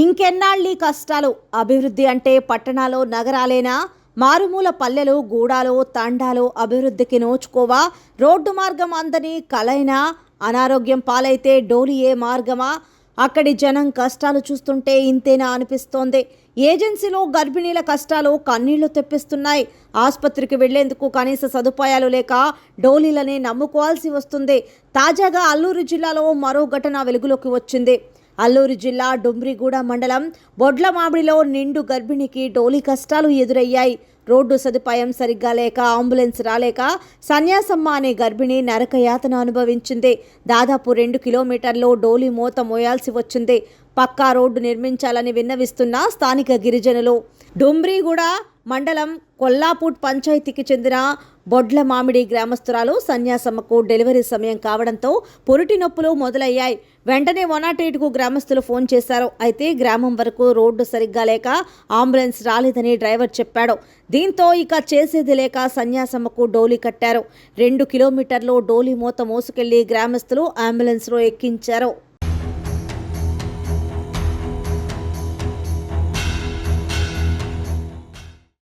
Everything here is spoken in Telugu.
ఇంకెన్నాళ్ళీ కష్టాలు? అభివృద్ధి అంటే పట్టణాలు నగరాలేనా? మారుమూల పల్లెలు గూడాలు తాండాలు అభివృద్ధికి నోచుకోవా? రోడ్డు మార్గం అందని కలైనా అనారోగ్యం పాలైతే డోలియే మార్గమా? అక్కడి జనం కష్టాలు చూస్తుంటే ఇంతేనా అనిపిస్తోంది. ఏజెన్సీలో గర్భిణీల కష్టాలు కన్నీళ్ళు తెప్పిస్తున్నాయి. ఆసుపత్రికి వెళ్ళేందుకు కనీస సదుపాయాలు లేక డోలీలనే నమ్ముకోవాల్సి వస్తుంది. తాజాగా అల్లూరు జిల్లాలో మరో ఘటన వెలుగులోకి వచ్చింది. అల్లూరు జిల్లా డుమ్రిగూడ మండలం బొడ్లమామిడిలో నిండు గర్భిణికి డోలి కష్టాలు ఎదురయ్యాయి. రోడ్డు సదుపాయం సరిగ్గా లేక అంబులెన్స్ రాలేక సన్యాసమ్మ అనే గర్భిణి నరకయాతన అనుభవించింది. దాదాపు రెండు కిలోమీటర్లు డోలీ మూత మోయాల్సి వచ్చింది. పక్కా రోడ్డు నిర్మించాలని విన్నవిస్తున్న స్థానిక గిరిజనులు. డుమ్రిగూడ మండలం కొల్లాపూట్ పంచాయతీకి చెందిన బొడ్ల మామిడి గ్రామస్తురాలు సన్యాసమ్మకు డెలివరీ సమయం కావడంతో పురిటి నొప్పులు మొదలయ్యాయి. వెంటనే వన్ నాట్ ఎయిట్కు గ్రామస్తులు ఫోన్ చేశారు. అయితే గ్రామం వరకు రోడ్డు సరిగ్గా లేక అంబులెన్స్ రాలేదని డ్రైవర్ చెప్పాడు. దీంతో ఇక చేసేది లేక సన్యాసమ్మకు డోలీ కట్టారు. రెండు కిలోమీటర్లు డోలీ మూత మోసుకెళ్ళి గ్రామస్తులు అంబులెన్స్లో ఎక్కించారు.